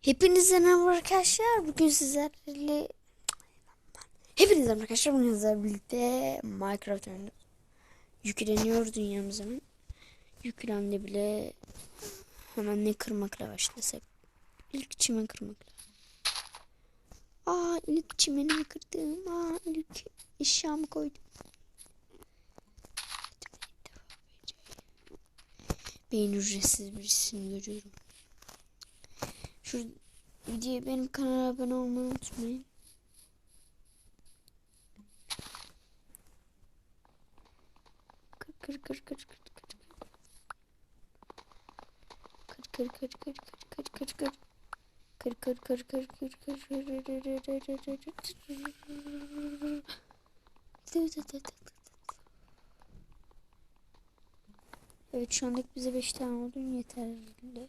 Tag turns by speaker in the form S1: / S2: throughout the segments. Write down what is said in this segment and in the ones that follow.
S1: Hepinize merhaba arkadaşlar. Bugün sizlerle Hepinize merhaba arkadaşlar. Bugün sizlerle birlikte Minecraft oynuyoruz. Yükleniyor dünyamız hemen. Yüklendi bile hemen ne kırmakla başlasak. İlk çimen kırmakla. Aa ilk çimenimi kırdım. Aa ilk eşyamı koydum. Beyin ücretsiz birisini görüyorum. Şu videoya benim kanala abone olmayı unutmayın. Kır kır kır kır kır kır kır. Kır kır kır kır kır kır kır kır. Kır kır kır kır Evet şu anlık bize 5 tane odun yeterli.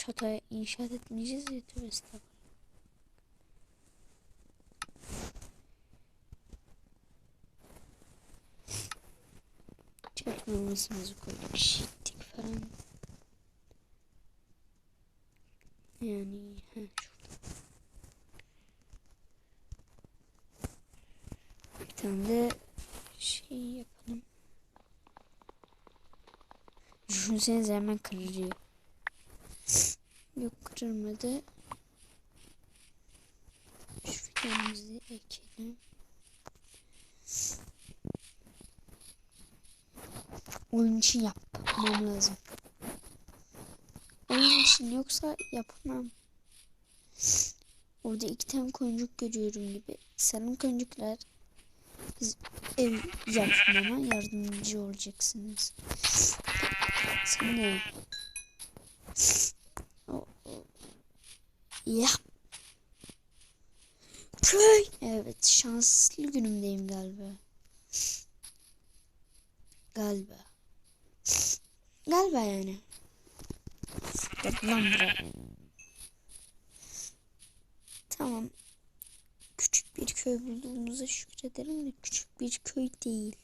S1: Şatoya inşaat etmeyeceğiz ya tövbe estağfurullah. Çakmamızımızı koyduk. Şittik falan. Yani ha şurada. Bir tane de şey yapalım. Düşünsenize hemen kırılıyor. Kırılmadı. Şu fidanımızı ekelim. Oyun için yapmam lazım. Oyun için yoksa yapamam. Orada iki tane koyuncuk görüyorum gibi. Sanırım koyuncuklar ev yapmama yardımcı olacaksınız. Sen ne? Ya. Köy. Evet şanslı günümdeyim galiba. Galiba. Galiba yani. Lan. Tamam. Küçük bir köy bulduğumuza şükrederim de küçük bir köy değil.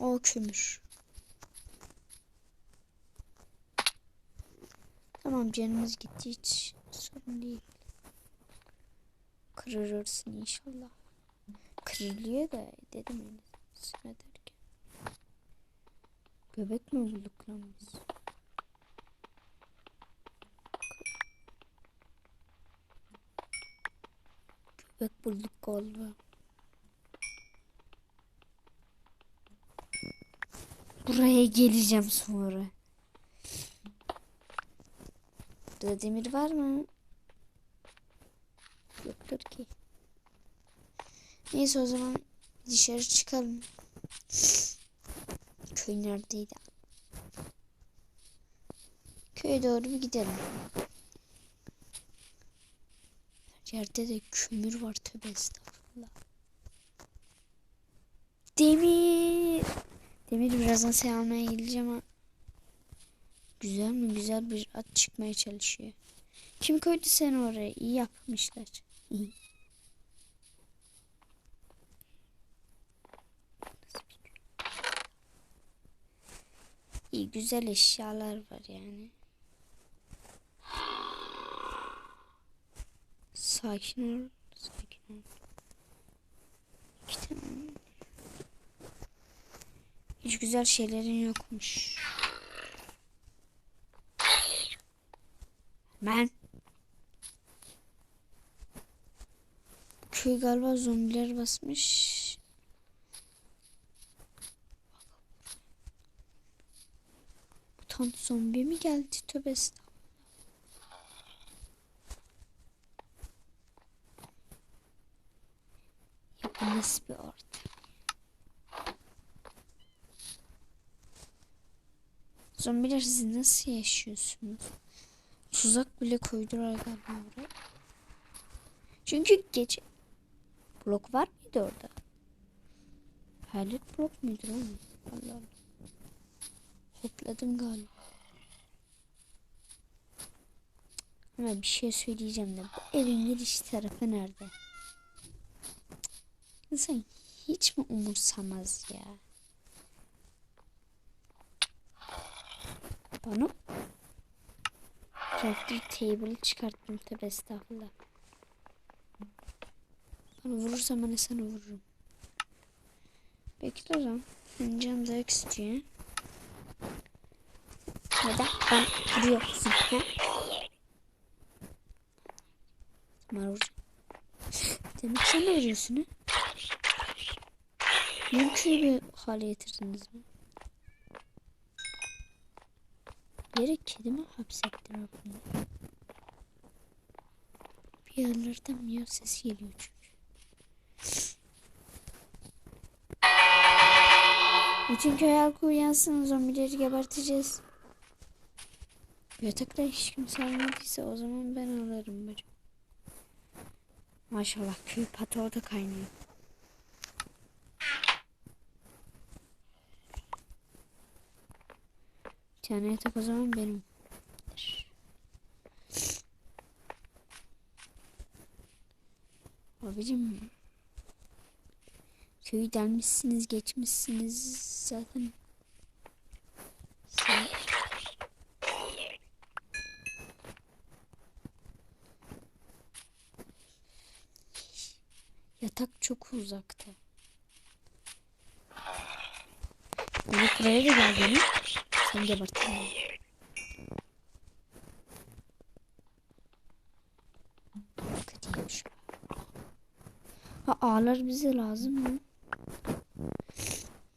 S1: O kömür. Tamam canımız gitti hiç sorun değil. Kırılırsın inşallah. Kırılıyor da dedim öyle sıra derken. Göbek mi bulduk lan biz? Göbek bulduk galiba. Buraya geleceğim sonra. Burada demir var mı? Yoktur ki. Neyse o zaman dışarı çıkalım. Köy neredeydi? Köye doğru bir gidelim. Her yerde de kömür var tövbe estağfurullah. Demir. Demir birazdan sen almaya geleceğim ama Güzel mi? Güzel bir at çıkmaya çalışıyor. Kim koydu seni oraya? İyi yapmışlar. İyi. İyi güzel eşyalar var yani. Sakin ol. Sakin ol. Hiç güzel şeylerin yokmuş. Ben. Köy galiba zombiler basmış. Mutant zombi mi geldi? Tövbe nasıl bir ortam? Zombiler siz nasıl yaşıyorsunuz? Tuzak bile koydular galiba oraya. Çünkü gece blok var mıydı orada? Hayalet blok muydu oğlum? Allah Allah. Hopladım galiba. Ama bir şey söyleyeceğim de bu evin giriş tarafı nerede? İnsan hiç mi umursamaz ya? Bana Crafter table çıkarttım tabi estağfurullah. Bana vurursam ben sana vururum. Bekle o zaman. Canın dayak istiyor. Neden ben vuruyorsun ha? Vuracağım. Demek sen de vuruyorsun ha? Mümkün bir hale getirdiniz mi? Yere kedimi hapsettin Rabbim. Bir yerlerden miyav sesi geliyor çünkü. Bütün köy halkı uyansın zombileri geberteceğiz. Yatakta hiç kimse almadıysa o zaman ben alırım bacım. Maşallah köy patı da kaynıyor. Tane yatak o zaman benim. Abicim köyü delmişsiniz geçmişsiniz zaten. Yatak çok uzakta. Beni buraya da gel beni. Sen gebertin. Kötüymüş. Ha ağlar bize lazım mı?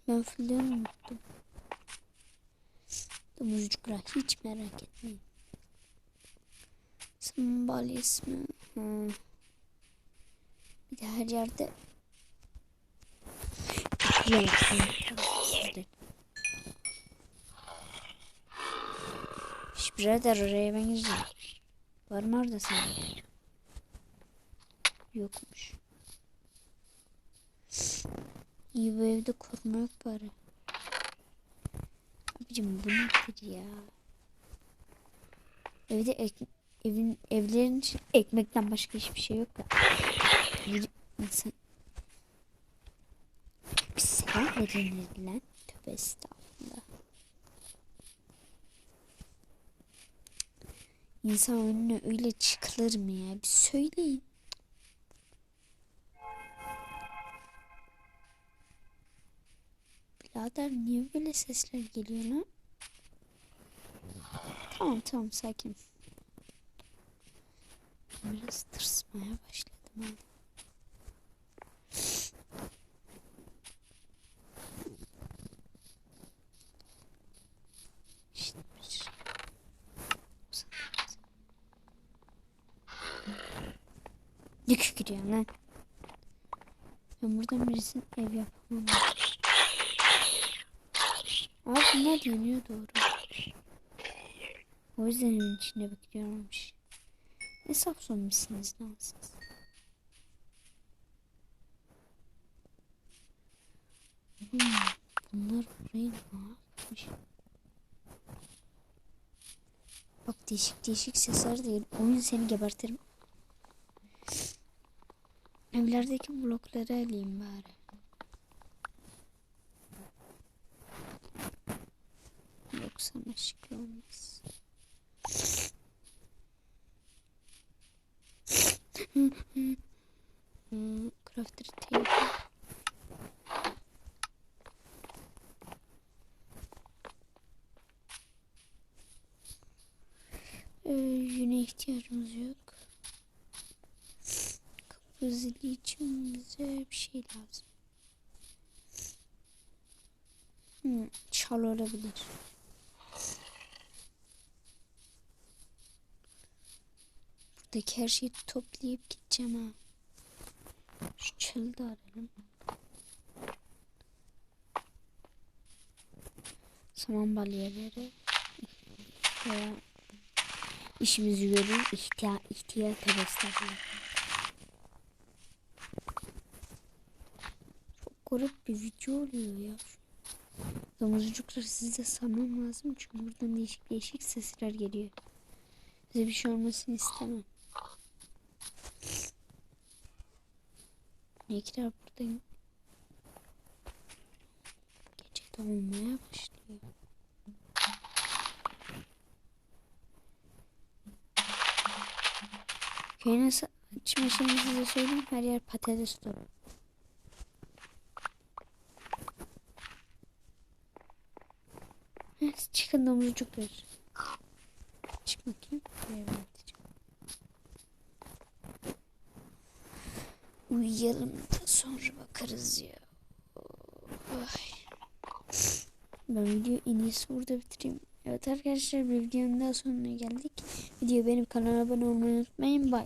S1: Ben filleri unuttum. Domuzcuklar hiç merak etmeyin. Sambal ismi. Ha. Bir de her yerde Şş, birader oraya ben. Var mı orada sen? Yokmuş. İyi bu evde koruma yok bari. Abicim bu nedir ya? Evde ek, evin evlerin için ekmekten başka hiçbir şey yok. Bir insan bir selam verin lan. Tövbe estağfurullah. İnsan önüne öyle çıkılır mı ya? Bir söyleyin. Birader niye böyle sesler geliyor lan? Tamam tamam sakin. Biraz tırsmaya başladım ha. İşte bir- Ne kükürüyorsun lan? Ben buradan birisinin ev yapamam. Abi bunlar yanıyor doğru. O yüzden evin içinde bekliyormuş. Ne saf zombisiniz lan siz? Hmm, bunlar burayı ne yapmış? Bak değişik değişik sesler değil. Oyun seni gebertirim. Evlerdeki blokları alayım bari. Yoksa meşgul olmaz. Crafter table. Ee, yüne ihtiyacımız yok. Zili için bize bir şey lazım. Hmm, çal olabilir. Buradaki her şeyi toplayıp gideceğim ha. Şu çalı da ararım. Saman balyaları. İşimizi görür. İhtiya, ihtiyaç tebessümler. Garip bir video oluyor ya. Domuzcuklar size sanmam lazım çünkü buradan değişik değişik sesler geliyor. Bize bir şey olmasını istemem. Nekler buradayım. Gece de olmaya başlıyor. Köyün açma şeyini size söyleyeyim. Her yer patates dolu. Evet, çıkın domuzcuklar. Çık bakayım. Evet. Uyuyalım da sonra bakarız ya. Ay. Ben videoyu en iyisi burada bitireyim. Evet arkadaşlar bir videonun daha sonuna geldik. Video benim kanalıma abone olmayı unutmayın. Bye.